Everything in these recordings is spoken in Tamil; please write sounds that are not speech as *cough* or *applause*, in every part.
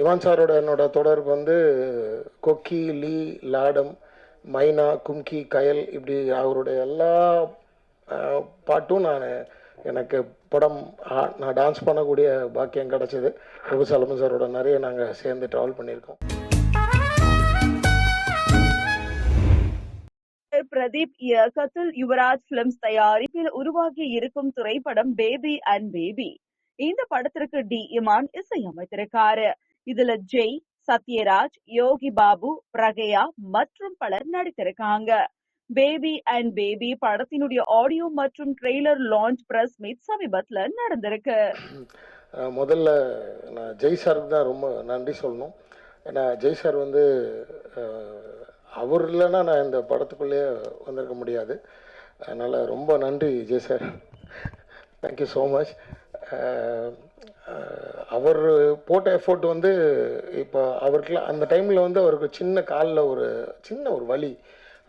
இவான் சாரோட என்னோட தொடர்பு வந்து கொக்கி லீ லாடம் மைனா கும்கி கயல் இப்படி அவருடைய எல்லா பாட்டும் நான் எனக்கு படம் நான் டான்ஸ் பண்ணக்கூடிய பாக்கியம் கிடச்சிது. பிரபு சலமன் சாரோட நிறைய நாங்கள் சேர்ந்து ட்ராவல் பண்ணியிருக்கோம். பிரதீப் இயக்கத்தில் யுவராஜ் பிலிம்ஸ் தயாரிப்பில் உருவாகி இருக்கும் திரைப்படம் பேபி அண்ட் பேபி இந்த படத்திற்கு டி இமான் இசையமைத்திருக்காரு. இதுல ஜெய் சத்யராஜ் யோகி பாபு பிரகையா மற்றும் பலர் நடித்திருக்காங்க. பேபி அண்ட் பேபி படத்தினுடைய ஆடியோ மற்றும் ட்ரெய்லர் லான்ச் பிரஸ் மீட் சமீபத்துல நடந்திருக்கு. முதல்ல நான் ஜெய் சாருக்கு தான் ரொம்ப நன்றி சொல்லணும். ஏன்னா ஜெய் சார் வந்து அவர் இல்லைன்னா நான் இந்த படத்துக்குள்ளேயே வந்திருக்க முடியாது. அதனால் ரொம்ப நன்றி Jai sir. Thank you so much அவர் போட்ட எஃபோர்ட் வந்து இப்போ அவருக்குலாம் அந்த டைமில் வந்து அவருக்கு சின்ன காலில் ஒரு சின்ன ஒரு வலி.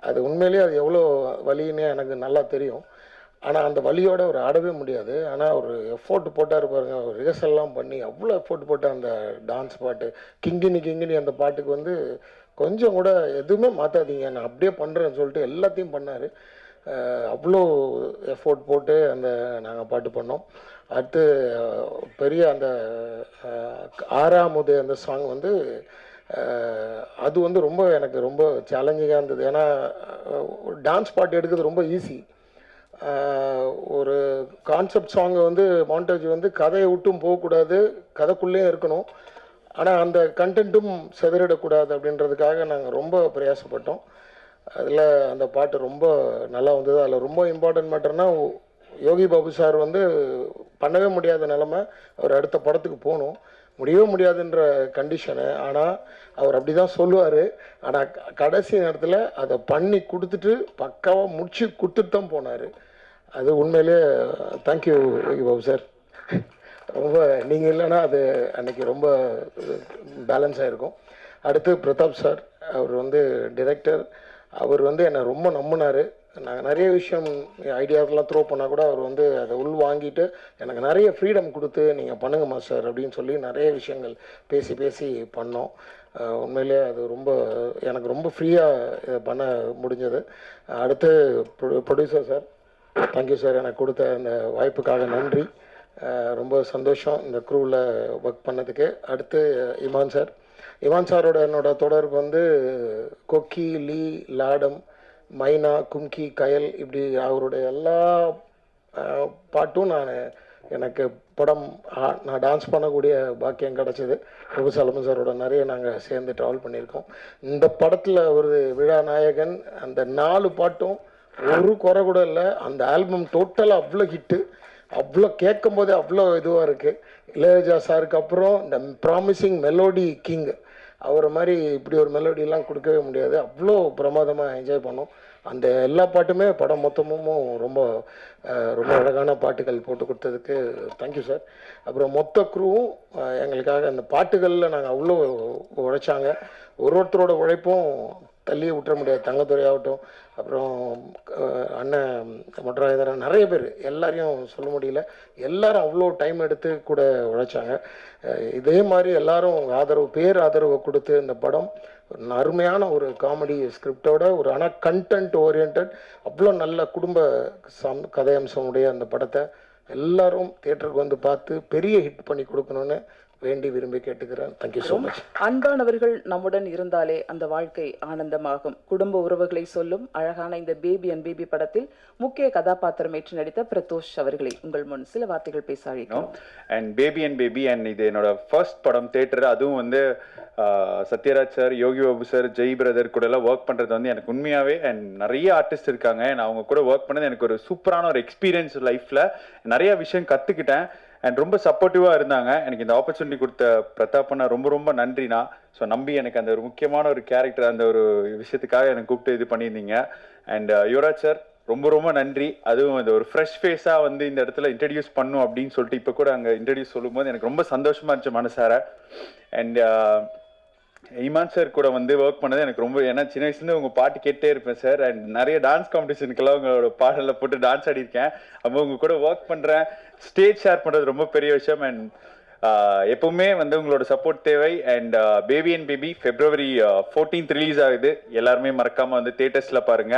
அது உண்மையிலேயே அது எவ்வளோ வலின்னு எனக்கு நல்லா தெரியும். ஆனால் அந்த வலியோட அவர் ஆடவே முடியாது. ஆனால் அவர் எஃபோர்ட் போட்டார் பாருங்க. அவர் ரிஹர்சல்லாம் பண்ணி அவ்வளோ எஃபோர்ட் போட்டு அந்த டான்ஸ் பாட்டு கிங்கினி கிங்கினி அந்த பாட்டுக்கு வந்து கொஞ்சம் கூட எதுவுமே மாற்றாதீங்க நான் அப்படியே பண்ணுறேன்னு சொல்லிட்டு எல்லாத்தையும் பண்ணார். அவ்வளோ எஃபோர்ட் போட்டு அந்த நாங்கள் பாட்டு பண்ணோம். அடுத்து பெரிய அந்த ஆறாமுது அந்த சாங் வந்து அது வந்து ரொம்ப எனக்கு ரொம்ப சேலஞ்சிங்காக இருந்தது. ஏன்னா டான்ஸ் பாட்டு எடுக்கிறது ரொம்ப ஈஸி ஒரு கான்செப்ட் சாங்கை வந்து மாண்டேஜ் வந்து கதையை விட்டும் போகக்கூடாது. கதைக்குள்ளேயும் இருக்கணும். ஆனால் அந்த கண்டென்ட்டும் செதறிடக்கூடாது அப்படின்றதுக்காக நாங்கள் ரொம்ப பிரயாசப்பட்டோம். அதில் அந்த பாட்டு ரொம்ப நல்லா வந்தது. அதில் ரொம்ப இம்பார்ட்டன்ட் மேட்டர்னால் யோகி பாபு சார் வந்து பண்ணவே முடியாத நிலமை அவர் அடுத்த படத்துக்கு போகணும். முடியவே முடியாதுன்ற கண்டிஷனு ஆனால் அவர் அப்படி தான் சொல்லுவார். ஆனால் கடைசி நேரத்தில் அதை பண்ணி கொடுத்துட்டு பக்காவாக முடிச்சு கொடுத்துட்டு தான் போனார். அது உண்மையிலே தேங்க்யூ யோகி பாபு சார். ரொம்ப நீங்கள் இல்லைன்னா அது அன்னைக்கு ரொம்ப பேலன்ஸ் ஆகிருக்கும் அடுத்து பிரதாப் சார். அவர் வந்து டிரெக்டர் அவர் வந்து என்னை ரொம்ப நம்பினார். நான் நிறைய விஷயம் ஐடியாஸ்லாம் த்ரோ பண்ணால் கூட அவர் வந்து அதை உள் வாங்கிட்டு எனக்கு நிறைய ஃப்ரீடம் கொடுத்து நீங்கள் பண்ணுங்க மாஸ்டர் அப்படின்னு சொல்லி நிறைய விஷயங்கள் பேசி பேசி பண்ணோம். உண்மையிலே அது ரொம்ப எனக்கு ரொம்ப ஃப்ரீயாக இதை பண்ண முடிஞ்சது. அடுத்து ப்ரொடியூசர் சார் தேங்க்யூ சார் எனக்கு கொடுத்த அந்த வாய்ப்புக்காக நன்றி. ரொம்ப சந்தோஷம் இந்த க்ரூவில் ஒர்க் பண்ணதுக்கு. அடுத்து இமான் சார் இமான் சாரோட என்னோட தொடர்பு வந்து கொக்கி லீ லாடம் மைனா கும்கி கயல் இப்படி அவருடைய எல்லா பாட்டும் நான் எனக்கு படம் நான் டான்ஸ் பண்ணக்கூடிய பாக்கியம் கிடச்சிது. பிரபு சலமன் சாரோட நிறைய நாங்கள் சேர்ந்து ட்ராவல் பண்ணியிருக்கோம். இந்த படத்தில் ஒரு விழா நாயகன் அந்த நாலு பாட்டும் ஒரு குறை கூட இல்லை அந்த ஆல்பம் டோட்டலாக அவ்வளோ ஹிட்டு அவ்வளோ கேட்கும் போதே அவ்வளோ இதுவாக இருக்குது இளையராஜா சாருக்கு அப்புறம் இந்த ப்ராமிசிங் மெலோடி கிங் அவரை மாதிரி இப்படி ஒரு மெலோடியெல்லாம் கொடுக்கவே முடியாது. அவ்வளோ பிரமாதமாக என்ஜாய் பண்ணோம். அந்த எல்லா பாட்டுமே படம் மொத்தமும் ரொம்ப ரொம்ப அழகான பாட்டுகள் போட்டு கொடுத்ததுக்கு தேங்க்யூ சார் அப்புறம் மொத்த குரூவும் எங்களுக்காக அந்த பாட்டுகளில் நாங்கள் அவ்வளோ உழைச்சாங்க. ஒரு ஒருத்தரோட உழைப்பும் தள்ளியே விட்டுற முடியாது. தங்கத்துறை ஆகட்டும் அப்புறம் அண்ணன் மொட்டராஜரன் நிறைய பேர். எல்லாரையும் சொல்ல முடியல. எல்லாரும் அவ்வளோ டைம் எடுத்து கூட உழைச்சாங்க. இதே மாதிரி எல்லாரும் ஆதரவு பேர் ஆதரவு கொடுத்து இந்த படம் ஒரு அருமையான ஒரு காமெடி ஸ்கிரிப்டோட ஒரு ஆனால் கண்டென்ட் ஓரியன்ட் அவ்வளோ நல்ல குடும்ப சம் கதையம்சமுடைய அந்த படத்தை எல்லாரும் தியேட்டருக்கு வந்து பார்த்து பெரிய ஹிட் பண்ணி கொடுக்கணும்னு வேண்டி விரும்பி கேட்டுக்கிறேன். தேங்க்யூ ஸோ மச் அன்பானவர்கள் நம்முடன் இருந்தாலே அந்த வாழ்க்கை ஆனந்தமாகும். குடும்ப உறவுகளை சொல்லும் அழகான இந்த பேபி அண்ட் பேபி படத்தில் முக்கிய கதாபாத்திரம் ஏற்று நடித்த பிரதோஷ் அவர்களை உங்கள் முன் சில வார்த்தைகள் பேச அழைக்கிறோம். And baby and baby and இது என்னோட ஃபர்ஸ்ட் படம் தேட்டர் அதுவும் வந்து Sathyaraj sir Yogi Babu sir Jai brother கூட எல்லாம் ஒர்க் பண்றது வந்து எனக்கு உண்மையாவே அண்ட் நிறைய ஆர்டிஸ்ட் இருக்காங்க. நான் அவங்க கூட ஒர்க் பண்ணது எனக்கு ஒரு சூப்பரான ஒரு எக்ஸ்பீரியன்ஸ் லைஃப்ல நிறைய விஷயம் கத்துக்கிட்டேன். அண்ட் ரொம்ப சப்போர்ட்டிவா இருந்தாங்க. எனக்கு இந்த ஆப்பர்ச்சுனிட்டி கொடுத்த பிரதாப்பண்ணா ரொம்ப ரொம்ப நன்றிண்ணா. ஸோ நம்பி எனக்கு அந்த ஒரு முக்கியமான ஒரு கேரக்டர் அந்த ஒரு விஷயத்துக்காக எனக்கு கூப்பிட்டு இது பண்ணியிருந்தீங்க. அண்ட் யுவராஜ் சார் ரொம்ப ரொம்ப நன்றி. அதுவும் இந்த ஒரு ஃப்ரெஷ் ஃபேஸாக வந்து இந்த இடத்துல இன்ட்ரடியூஸ் பண்ணும் அப்படின்னு சொல்லிட்டு இப்போ கூட அங்கே இன்ட்ரடியூஸ் சொல்லும்போது எனக்கு ரொம்ப சந்தோஷமாக இருந்துச்சு மனசார. அண்ட் இமான் சார் கூட வந்து ஒர்க் பண்ணது எனக்கு ரொம்ப ஏன்னா சின்ன வயசுலேருந்து உங்கள் பாட்டு கேட்டே இருப்பேன் சார். அண்ட் நிறைய டான்ஸ் காம்படிஷனுக்கெல்லாம் உங்களோட பாடலில் போட்டு டான்ஸ் ஆடிருக்கேன் அப்போ உங்க கூட ஒர்க் பண்ணுறேன் ஸ்டேஜ் ஷேர் பண்ணுறது ரொம்ப பெரிய விஷயம். அண்ட் எப்பவுமே வந்து உங்களோட சப்போர்ட் தேவை. And baby and baby February fourteenth release ஆகுது. எல்லாருமே மறக்காம வந்து தேட்டர்ஸ்ல பாருங்க.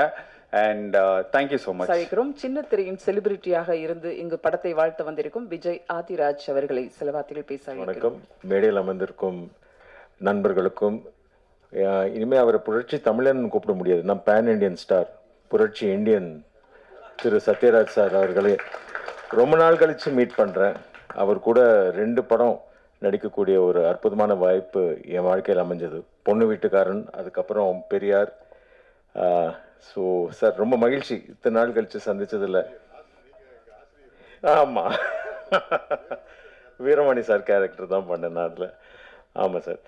And thank you so much சாய்க்கிறோம் சின்ன திரையின் செலிபிரிட்டியாக இருந்து இங்கு படத்தை வாழ்த்த வந்திருக்கும் விஜய் ஆதிராஜ் அவர்களை சில வார்த்தைகள் பேச. வணக்கம். மேடையில் அமர்ந்திருக்கும் நண்பர்களுக்கும் இனிமேல் அவரை புரட்சி தமிழன் கூப்பிட முடியாது. நான் பேன் இண்டியன் ஸ்டார் புரட்சி இந்தியன் திரு சத்யராஜ் சார் அவர்களே. ரொம்ப நாள் கழித்து மீட் பண்ணுறேன் அவர் கூட ரெண்டு படம் நடிக்கக்கூடிய ஒரு அற்புதமான வாய்ப்பு என் வாழ்க்கையில் அமைஞ்சது. பொண்ணு வீட்டுக்காரன் அதுக்கப்புறம் பெரியார். ஸோ சார் ரொம்ப மகிழ்ச்சி. இத்தனை நாள் கழித்து சந்தித்ததில்ல ஆமாம் *laughs* வீரமணி சார் கேரக்டர் தான் பண்ணேன் நான் அதில். ஆமாம் சார்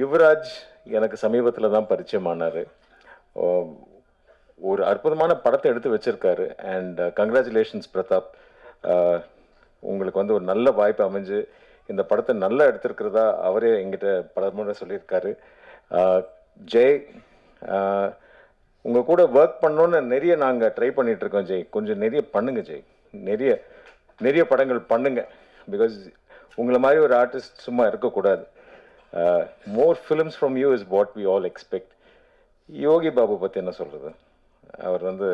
யுவராஜ் எனக்கு சமீபத்தில் தான் பரிச்சயமானார். ஒரு அற்புதமான படத்தை எடுத்து வச்சுருக்காரு. And congratulations Pratap. உங்களுக்கு வந்து ஒரு நல்ல வாய்ப்பு அமைஞ்சு இந்த படத்தை நல்லா எடுத்திருக்கிறதா அவரே எங்கிட்ட பல முறை சொல்லியிருக்காரு. ஜெய் உங்கள் கூட ஒர்க் பண்ணோன்னு நிறைய நாங்கள் ட்ரை பண்ணிகிட்ருக்கோம் ஜெய். கொஞ்சம் நிறைய பண்ணுங்கள் ஜெய். நிறைய நிறைய படங்கள் பண்ணுங்கள் பிகாஸ் உங்களை மாதிரி ஒரு ஆர்டிஸ்ட் சும்மா இருக்கக்கூடாது. More films from you is what we all expect Yogi Babu பற்றி என்ன சொல்கிறது அவர் வந்து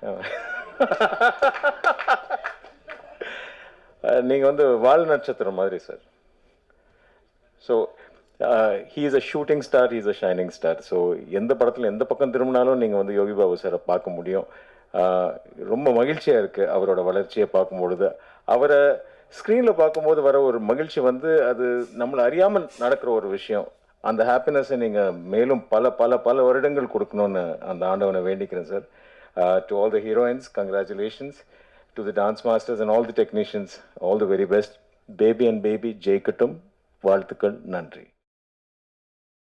*laughs* நீங்கள் வந்து வால் நட்சத்திரம் மாதிரி sir so he is a shooting star he is a shining star so எந்த படத்தில் எந்த பக்கம் திரும்பினாலும் நீங்கள் வந்து யோகி பாபு சாரை பார்க்க முடியும். ரொம்ப மகிழ்ச்சியாக இருக்குது அவரோட வளர்ச்சியை பார்க்கும் பொழுது அவரை ஸ்க்ரீனில் பார்க்கும்போது வர ஒரு மகிழ்ச்சி வந்து அது நம்மளை அறியாமல் நடக்கிற ஒரு விஷயம். அந்த ஹாப்பினஸை நீங்கள் மேலும் பல பல பல வருடங்கள் கொடுக்கணும்னு அந்த ஆண்டவனை வேண்டிக்கிறேன் sir to all the heroines congratulations to the dance masters and all the technicians all the very best baby and baby ஜெயிக்கட்டும். வாழ்த்துக்கள். நன்றி.